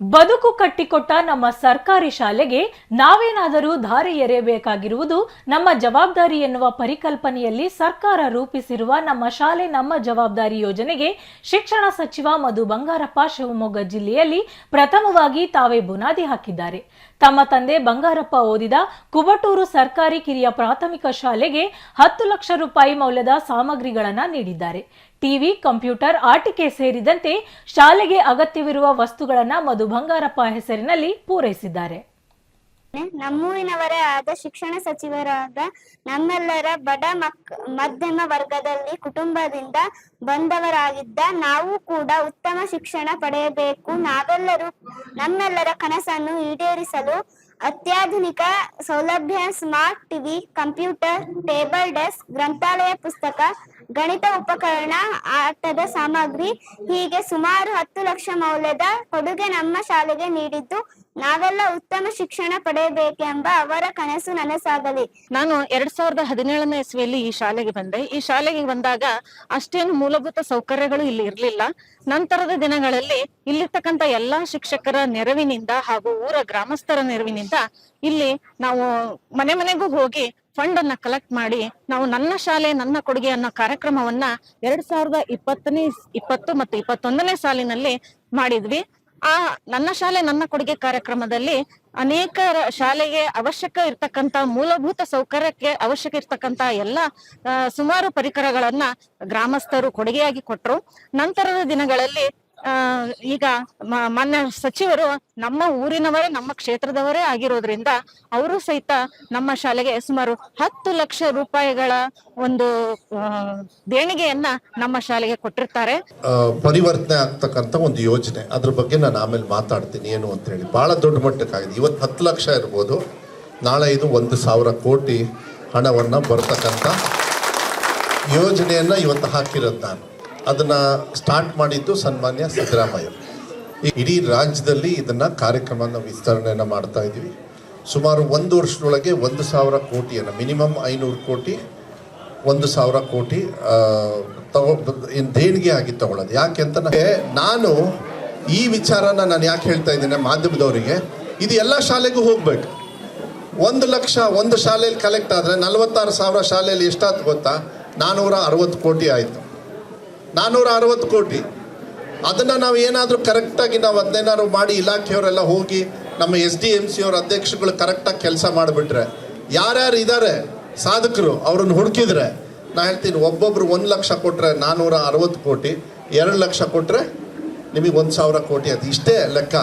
ಬದುಕು ಕಟ್ಟಿಕೊಟ್ಟ ನಮ್ಮ ಸರ್ಕಾರಿ ಶಾಲೆಗೆ ನಾವೇನಾದರೂ ಧಾರೆ ಎರೆಯಬೇಕಾಗಿರುವುದು ನಮ್ಮ ಜವಾಬ್ದಾರಿ ಎನ್ನುವ ಪರಿಕಲ್ಪನೆಯಲ್ಲಿ ಸರ್ಕಾರ ರೂಪಿಸಿರುವ ನಮ್ಮ ಶಾಲೆ ನಮ್ಮ ಜವಾಬ್ದಾರಿ ಯೋಜನೆಗೆ ಶಿಕ್ಷಣ ಸಚಿವ ಮಧು ಬಂಗಾರಪ್ಪ ಶಿವಮೊಗ್ಗ ಜಿಲ್ಲೆಯಲ್ಲಿ ಪ್ರಥಮವಾಗಿ ತಾವೇ ಬುನಾದಿ ಹಾಕಿದ್ದಾರೆ. ತಮ್ಮ ತಂದೆ ಬಂಗಾರಪ್ಪ ಓದಿದ ಕುಬಟೂರು ಸರ್ಕಾರಿ ಕಿರಿಯ ಪ್ರಾಥಮಿಕ ಶಾಲೆಗೆ ಹತ್ತು ಲಕ್ಷ ರೂಪಾಯಿ ಮೌಲ್ಯದ ಸಾಮಗ್ರಿಗಳನ್ನು ನೀಡಿದ್ದಾರೆ. ಟಿವಿ, ಕಂಪ್ಯೂಟರ್, ಆಟಿಕೆ ಸೇರಿದಂತೆ ಶಾಲೆಗೆ ಅಗತ್ಯವಿರುವ ವಸ್ತುಗಳನ್ನು ಮಧು ಬಂಗಾರಪ್ಪ ಹೆಸರಿನಲ್ಲಿ ಪೂರೈಸಿದ್ದಾರೆ. ನಮ್ಮೂರಿನವರೇ ಆದ ಶಿಕ್ಷಣ ಸಚಿವರಾದ ನಮ್ಮೆಲ್ಲರ ಬಡ ಮಕ್, ಮಧ್ಯಮ ವರ್ಗದಲ್ಲಿ ಕುಟುಂಬದಿಂದ ಬಂದವರಾಗಿದ್ದ ನಾವು ಕೂಡ ಉತ್ತಮ ಶಿಕ್ಷಣ ಪಡೆಯಬೇಕು. ನಾವೆಲ್ಲರೂ ನಮ್ಮೆಲ್ಲರ ಕನಸನ್ನು ಈಡೇರಿಸಲು ಅತ್ಯಾಧುನಿಕ ಸೌಲಭ್ಯ, smart TV, computer, table desk, ಗ್ರಂಥಾಲಯ ಪುಸ್ತಕ ಗಣಿತ ಉಪಕರಣ ಆಟದ ಸಾಮಗ್ರಿ ಹೀಗೆ ಸುಮಾರು ಹತ್ತು ಲಕ್ಷ ಮೌಲ್ಯದ ಕೊಡುಗೆ ನಮ್ಮ ಶಾಲೆಗೆ ನೀಡಿದ್ದು. ನಾವೆಲ್ಲ ಉತ್ತಮ ಶಿಕ್ಷಣ ಪಡೆಯಬೇಕೆಂಬ ಅವರ ಕನಸು ನನಸಾಗಲಿ. ನಾನು ಎರಡ್ ಸಾವಿರದ ಹದಿನೇಳನೇ ಇಸ್ವಿಯಲ್ಲಿ ಈ ಶಾಲೆಗೆ ಬಂದೆ. ಈ ಶಾಲೆಗೆ ಬಂದಾಗ ಅಷ್ಟೇನು ಮೂಲಭೂತ ಸೌಕರ್ಯಗಳು ಇಲ್ಲಿ ಇರಲಿಲ್ಲ. ನಂತರದ ದಿನಗಳಲ್ಲಿ ಇಲ್ಲಿರ್ತಕ್ಕಂಥ ಎಲ್ಲಾ ಶಿಕ್ಷಕರ ನೆರವಿನಿಂದ ಹಾಗೂ ಊರ ಗ್ರಾಮಸ್ಥರ ನೆರವಿನಿಂದ ಇಲ್ಲಿ ನಾವು ಮನೆ ಮನೆಗೂ ಹೋಗಿ ಫಂಡ್ ಅನ್ನ ಕಲೆಕ್ಟ್ ಮಾಡಿ ನಾವು ನನ್ನ ಶಾಲೆ, ನನ್ನ ಕೊಡುಗೆ ಅನ್ನೋ ಕಾರ್ಯಕ್ರಮವನ್ನ ಎರಡ್ ಸಾವಿರದ ಇಪ್ಪತ್ತನೇ, ಇಪ್ಪತ್ತು ಮತ್ತು ಇಪ್ಪತ್ತೊಂದನೇ ಸಾಲಿನಲ್ಲಿ ಮಾಡಿದ್ವಿ. ಆ ನನ್ನ ಶಾಲೆ ನನ್ನ ಕೊಡುಗೆ ಕಾರ್ಯಕ್ರಮದಲ್ಲಿ ಅನೇಕ ಶಾಲೆಗೆ ಅವಶ್ಯಕ ಇರ್ತಕ್ಕಂತ ಮೂಲಭೂತ ಸೌಕರ್ಯಕ್ಕೆ ಅವಶ್ಯಕ ಇರ್ತಕ್ಕಂತ ಎಲ್ಲ ಸುಮಾರು ಪರಿಕರಗಳನ್ನ ಗ್ರಾಮಸ್ಥರು ಕೊಡುಗೆಯಾಗಿ ಕೊಟ್ಟರು ನಂತರದ ದಿನಗಳಲ್ಲಿ ಈಗ ಮಾನ್ಯ ಸಚಿವರು ನಮ್ಮ ಊರಿನವರೇ, ನಮ್ಮ ಕ್ಷೇತ್ರದವರೇ ಆಗಿರೋದ್ರಿಂದ ಅವರು ಸಹಿತ ನಮ್ಮ ಶಾಲೆಗೆ ಸುಮಾರು ಹತ್ತು ಲಕ್ಷ ರೂಪಾಯಿಗಳ ಒಂದು ದೇಣಿಗೆಯನ್ನ ನಮ್ಮ ಶಾಲೆಗೆ ಕೊಟ್ಟಿರ್ತಾರೆ. ಪರಿವರ್ತನೆ ಆಗ್ತಕ್ಕಂತ ಒಂದು ಯೋಜನೆ. ಅದ್ರ ಬಗ್ಗೆ ನಾನು ಆಮೇಲೆ ಮಾತಾಡ್ತೀನಿ. ಏನು ಅಂತ ಹೇಳಿ. ಬಹಳ ದೊಡ್ಡ ಮಟ್ಟಕ್ಕಾಗಿದೆ. ಇವತ್ತು ಹತ್ತು ಲಕ್ಷ ಇರ್ಬೋದು. ನಾಳೆ ಇದು ಒಂದು ಸಾವಿರ ಕೋಟಿ ಹಣವನ್ನು ಬರ್ತಕ್ಕಂಥ ಯೋಜನೆಯನ್ನು ಇವತ್ತು ಹಾಕಿರೋದು ನಾನು. ಅದನ್ನು ಸ್ಟಾರ್ಟ್ ಮಾಡಿದ್ದು ಸನ್ಮಾನ್ಯ ಸಿದ್ದರಾಮಯ್ಯ. ಇಡೀ ರಾಜ್ಯದಲ್ಲಿ ಇದನ್ನು ಕಾರ್ಯಕ್ರಮನ ವಿಸ್ತರಣೆಯನ್ನು ಮಾಡ್ತಾ ಇದ್ದೀವಿ. ಸುಮಾರು ಒಂದು ವರ್ಷದೊಳಗೆ ಒಂದು ಸಾವಿರ ಕೋಟಿಯನ್ನು, ಮಿನಿಮಮ್ ಐನೂರು ಕೋಟಿ, ಒಂದು ಸಾವಿರ ಕೋಟಿ ತಗೋ, ಏನು ದೇಣಿಗೆ ಆಗಿ ತಗೊಳ್ಳೋದು. ಯಾಕೆ ಅಂತ ನಾನು ಈ ವಿಚಾರನ ನಾನು ಯಾಕೆ ಹೇಳ್ತಾ ಇದ್ದೀನಿ ಮಾಧ್ಯಮದವರಿಗೆ, ಇದು ಎಲ್ಲ ಶಾಲೆಗೂ ಹೋಗ್ಬೇಕು. ಒಂದು ಲಕ್ಷ ಒಂದು ಶಾಲೆಯಲ್ಲಿ ಕಲೆಕ್ಟ್ ಆದರೆ ನಲವತ್ತಾರು ಸಾವಿರ ಶಾಲೆಯಲ್ಲಿ ಎಷ್ಟಾಯ್ತು ಗೊತ್ತಾ? ನಾನ್ನೂರ ಅರವತ್ತು ಕೋಟಿ ಆಯಿತು. ನಾನ್ನೂರ ಅರವತ್ತು ಕೋಟಿ. ಅದನ್ನು ನಾವು ಏನಾದರೂ ಕರೆಕ್ಟಾಗಿ ನಾವು ಅದನ್ನೇನಾದ್ರು ಮಾಡಿ ಇಲಾಖೆಯವರೆಲ್ಲ ಹೋಗಿ ನಮ್ಮ ಎಸ್ ಡಿ ಎಂ ಸಿ ಅವ್ರ ಅಧ್ಯಕ್ಷಗಳು ಕರೆಕ್ಟಾಗಿ ಕೆಲಸ ಮಾಡಿಬಿಟ್ರೆ, ಯಾರ್ಯಾರು ಇದ್ದಾರೆ ಸಾಧಕರು, ಅವ್ರನ್ನ ಹುಡುಕಿದ್ರೆ, ನಾ ಹೇಳ್ತೀನಿ ಒಬ್ಬೊಬ್ರು ಒಂದು ಲಕ್ಷ ಕೊಟ್ಟರೆ ನಾನ್ನೂರ ಅರವತ್ತು ಕೋಟಿ, ಎರಡು ಲಕ್ಷ ಕೊಟ್ಟರೆ ನಿಮಗೆ ಒಂದು ಸಾವಿರ ಕೋಟಿ, ಅದು ಇಷ್ಟೇ ಲೆಕ್ಕ.